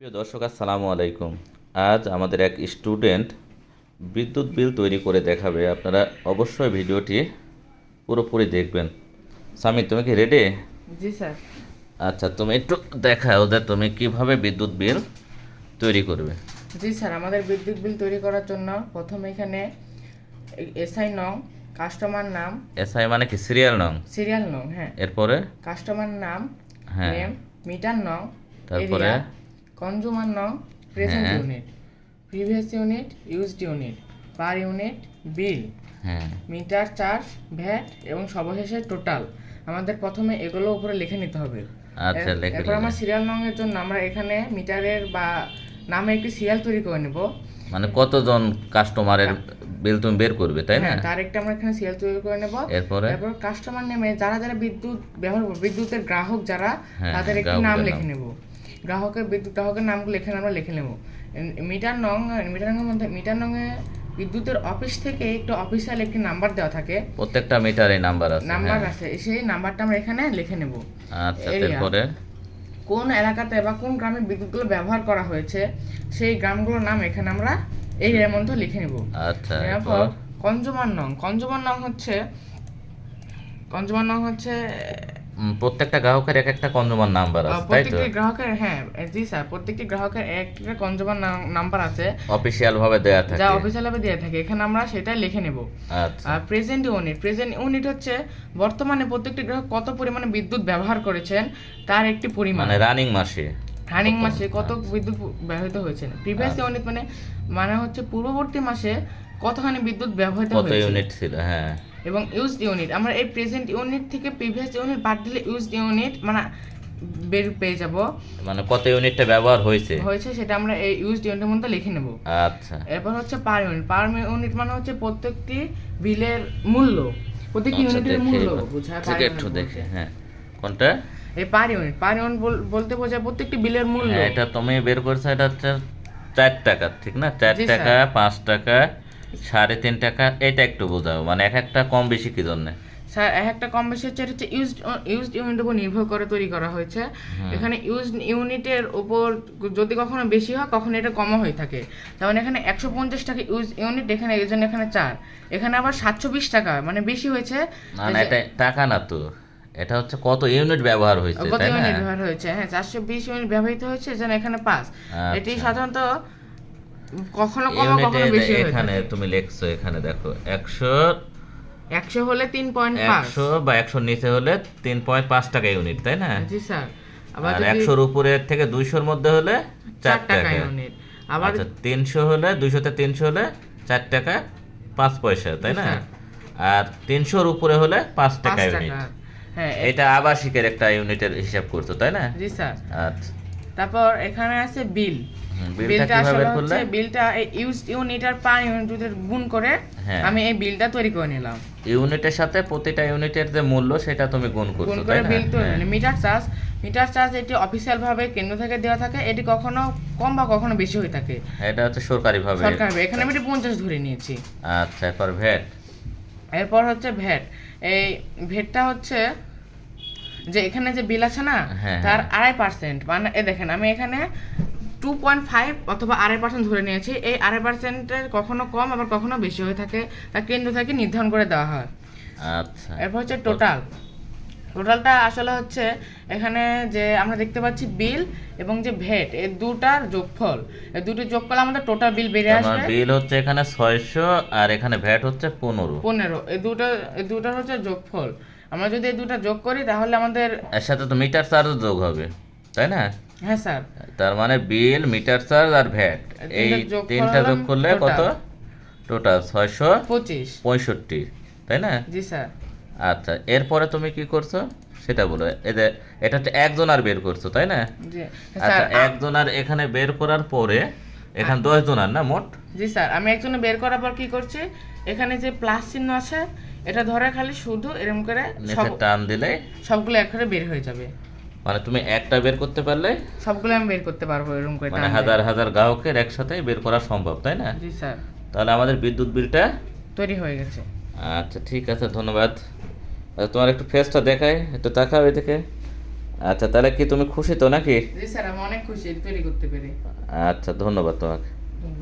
প্রিয় দর্শক আসসালামু আলাইকুম। আজ আমাদের এক স্টুডেন্ট বিদ্যুৎ বিল তৈরি করে দেখাবে। আপনারা অবশ্যই ভিডিওটি পুরোপুরি দেখবেন। স্বামী তুমি কি রেডি জি স্যার। আচ্ছা তুমি একটু দেখাও যে তুমি কীভাবে বিদ্যুৎ বিল তৈরি করবে। জি স্যার আমাদের বিদ্যুৎ বিল তৈরি করার জন্য প্রথমে এখানে এসআই নং কাস্টমার নাম। এসআই মানে কি? সিরিয়াল নং? সিরিয়াল নং হ্যাঁ। এরপরে? কাস্টমার নাম হ্যাঁ। মিটার নং তারপরে? কনজুমার নং প্রেজেন্ট হ্যাঁ। Unit previous unit used unit per unit bill হ্যাঁ। মিটার চার্জ ভ্যাট এবং সর্বশেষে টোটাল আমাদের প্রথমে এগুলো উপরে লিখে নিতে হবে। আচ্ছা এর- লেখে এরপর। আমার সিরিয়াল নং এর জন্য আমরা এখানে মিটারের বা নামে একটি সিরিয়াল তৈরি করে নেব। মানে কতজন কাস্টমারের বিল তুমি বের করবে তাই না? হ্যাঁ তার একটা আমরা এখানে সিরিয়াল তৈরি করে নেব। এরপরে? এরপর কাস্টমার নেমে যারা যারা বিদ্যুৎ ব্যবহার করবে বিদ্যুতের গ্রাহক যারা হ্যাঁ, তাদের একটি গ্রাহকদের নাম। লিখে নেব। গ্রাহকের বিদ্যুৎ গ্রাহকের নামগুলো এখানে আমরা লিখে নেব। মিটার নং মিটার নং মধ্যে মিটার নং এ বিদ্যুতের অফিস থেকে একটু অফিসিয়াল একটি নাম্বার দেওয়া থাকে। প্রত্যেকটা মিটারে নাম্বার আছে নাম্বার হ্যাঁ। আছে সেই নাম্বারটা আমরা এখানে লিখে নেব। আচ্ছা তারপরে? কোন এলাকাতে বা কোন গ্রামে বিদ্যুৎগুলো ব্যবহার করা হয়েছে সেই গ্রামগুলোর নাম এখানে আমরা এই এর মধ্যে লিখে নেব। আচ্ছা এরপর কনজুমার নং কনজুমার নং হচ্ছে কনজুমার নং হচ্ছে প্রত্যেকটা গ্রাহকের এক একটা কনজুমার নাম্বার আছে তাই তো? প্রত্যেকটি গ্রাহকের হ্যাঁ জি স্যার প্রত্যেকটি গ্রাহকের একটা কনজুমার নাম্বার আছে। অফিসিয়াল ভাবে দেয়া থাকে। যা অফিসিয়াল ভাবে দেওয়া থাকে। এখানে আমরা সেটা লিখে নেব। আচ্ছা। প্রেজেন্ট ইউনিট প্রেজেন্ট ইউনিট হচ্ছে বর্তমানে প্রত্যেকটি গ্রাহক কত পরিমাণে বিদ্যুৎ ব্যবহার করেছেন তার একটি পরিমাণ। মানে রানিং মাসে। রানিং মাসে কত বিদ্যুৎ ব্যবহৃত হয়েছে প্রিভিয়াস আচ্ছা। ইউনিট মানে মানে হচ্ছে পূর্ববর্তী মাসে কতখানি বিদ্যুৎ ব্যবহৃত হয়েছে? কত ইউনিট ছিল? হ্যাঁ। এবং ইউজড ইউনিট আমরা এই প্রেজেন্ট ইউনিট থেকে প্রিভিয়াস ইউনিট বাদ দিলে ইউজড ইউনিট মানে বের পেয়ে যাব। মানে কত ইউনিটটা ব্যবহার হয়েছে? হয়েছে সেটা আমরা এই ইউজড ইউনিটের মধ্যে লিখে নেব। আচ্ছা। এরপর হচ্ছে পার ইউনিট পার ইউনিট মানে হচ্ছে প্রত্যেকটি বিলের মূল্য। প্রত্যেকটি আচ্ছা, ইউনিটের মূল্য। এবার। বোঝায় ঠিক একটু দেখে হ্যাঁ। কোনটা? এই পার ইউনিট পার ইউনিট বলতে বোঝায় প্রত্যেকটি বিলের মূল্য। হ্যাঁ, এটা তুমি বের করছ এটা হচ্ছে চার টাকা ঠিক না? চার টাকা পাঁচ টাকা সাড়ে তিন টাকা এটা একটু বোঝাও মানে এক একটা কম বেশি কি জন্য? স্যার এক একটা কম বেশি হচ্ছে হচ্ছে ইউজড ইউজড ইউনিটের উপর নির্ভর করে তৈরি করা হয়েছে। এখানে ইউজড ইউনিটের উপর যদি কখনো বেশি হয় কখনো এটা কমও হয়ে থাকে। যেমন এখানে একশো পঞ্চাশ টাকা ইউজ ইউনিট এখানে এই জন্য এখানে চার। এখানে আবার সাতশো বিশ টাকা মানে বেশি হয়েছে। না না এটা টাকা না তো। এটা হচ্ছে কত ইউনিট ব্যবহার হয়েছে কত ইউনিট ব্যবহার হয়েছে? হ্যাঁ চারশো বিশ ইউনিট ব্যবহৃত হয়েছে যেন এখানে পাঁচ। এটি আচ্ছা। সাধারণত কখনো কম কখনো বেশি এখানে তুমি লিখছো এখানে দেখো একশো একশো হলে তিন পয়েন্ট পাঁচ। একশো বা একশোর নিচে হলে তিন পয়েন্ট পাঁচ টাকা ইউনিট তাই না? জি স্যার। আবার আর যদি একশোর উপরে থেকে দুইশোর মধ্যে হলে চার চার টাকা টাকা। ইউনিট আবার আচ্ছা তিনশো হলে দুইশোতে তিনশো হলে চার টাকা পাঁচ পয়সা তাই না। আর তিনশোর উপরে হলে পাঁচ পাঁচ টাকা ইউনিট হ্যাঁ এটা আবাসিকের একটা ইউনিটের হিসাব করছ তাই না? জি স্যার। আচ্ছা। তারপর এখানে আছে বিল। বিলটা আসলে হচ্ছে বিলটা এই ইউজ ইউনিট আর পার ইউনিটের গুণ করে হ্যাঁ। আমি এই বিলটা তৈরি করে নিলাম। ইউনিটের সাথে প্রতিটা ইউনিটের যে মূল্য সেটা তুমি গুণ গুণ করে বিল তৈরি। মিটার চার্জ মিটার চার্জ এটি অফিসিয়াল ভাবে কেন্দ্র থেকে দেওয়া থাকে। এটি কখনো কম বা কখনো বেশি হয়ে থাকে। এটা হচ্ছে সরকারি ভাবে সরকার এখানে আমি এটি পঞ্চাশ ধরে নিয়েছি। আচ্ছা এরপর ভ্যাট এরপর হচ্ছে ভ্যাট এই ভ্যাটটা হচ্ছে যে এখানে যে বিল আছে না হ্যাঁ, তার হ্যাঁ। আড়াই পার্সেন্ট মানে এ দেখেন আমি এখানে টু পয়েন্ট ফাইভ অথবা আড়াই পার্সেন্ট ধরে নিয়েছি। এই আড়াই পার্সেন্টের কখনো কম আবার কখনো বেশি হয়ে থাকে। তা কেন্দ্র থেকে নির্ধারণ করে দেওয়া হয়। আচ্ছা। এরপর হচ্ছে টোটাল টোটালটা আসলে হচ্ছে এখানে যে আমরা দেখতে পাচ্ছি বিল এবং যে ভেট এই দুটার যোগফল। এই দুটোর যোগফল আমাদের টোটাল বিল বেরিয়ে আমার আসবে। বিল হচ্ছে এখানে ছয়শো আর এখানে ভ্যাট হচ্ছে পনেরো। পনেরো। এই দুটো এই দুটার হচ্ছে যোগফল। আমরা যদি এই দুটো যোগ করি তাহলে আমাদের এর সাথে তো মিটার চার্জ যোগ হবে। তাই না? হ্যাঁ স্যার। তার মানে বিল মিটার চার্জ আর ভ্যাট। এই তিনটা যোগ করলে কত? টোটাল ছয়শো পঁচিশ। পঁয়ষট্টি তাই না? জি স্যার। আচ্ছা এরপরে তুমি কি করছ? সেটা বলো। এদের এটা হচ্ছে একজন আর বের করছ তাই না? আচ্ছা একজন আর এখানে বের করার পরে এখানে দশ জন আর না মোট? জি স্যার আমি একজনে বের করার পর কি করছি? এখানে যে প্লাস চিহ্ন আছে এটা ধরে খালি শুধু এরকম করে টান দিলে সবগুলো একসাথে বের হয়ে যাবে। মানে তুমি একটা বের করতে পারলে সবগুলো আমি বের করতে পারব এরকম করে মানে হাজার হাজার গ্রাহকের একসাথে বের করা সম্ভব তাই না? জি স্যার। তাহলে আমাদের বিদ্যুৎ বিলটা তৈরি হয়ে গেছে। আচ্ছা ঠিক আছে ধন্যবাদ। আচ্ছা, তোমার একটু ফেসটা দেখাই একটু তাকাও এদিকে। আচ্ছা তাহলে কি তুমি খুশি তো নাকি? জি স্যার আমি অনেক খুশি তৈরি করতে পেরে। আচ্ছা ধন্যবাদ তোমাকে।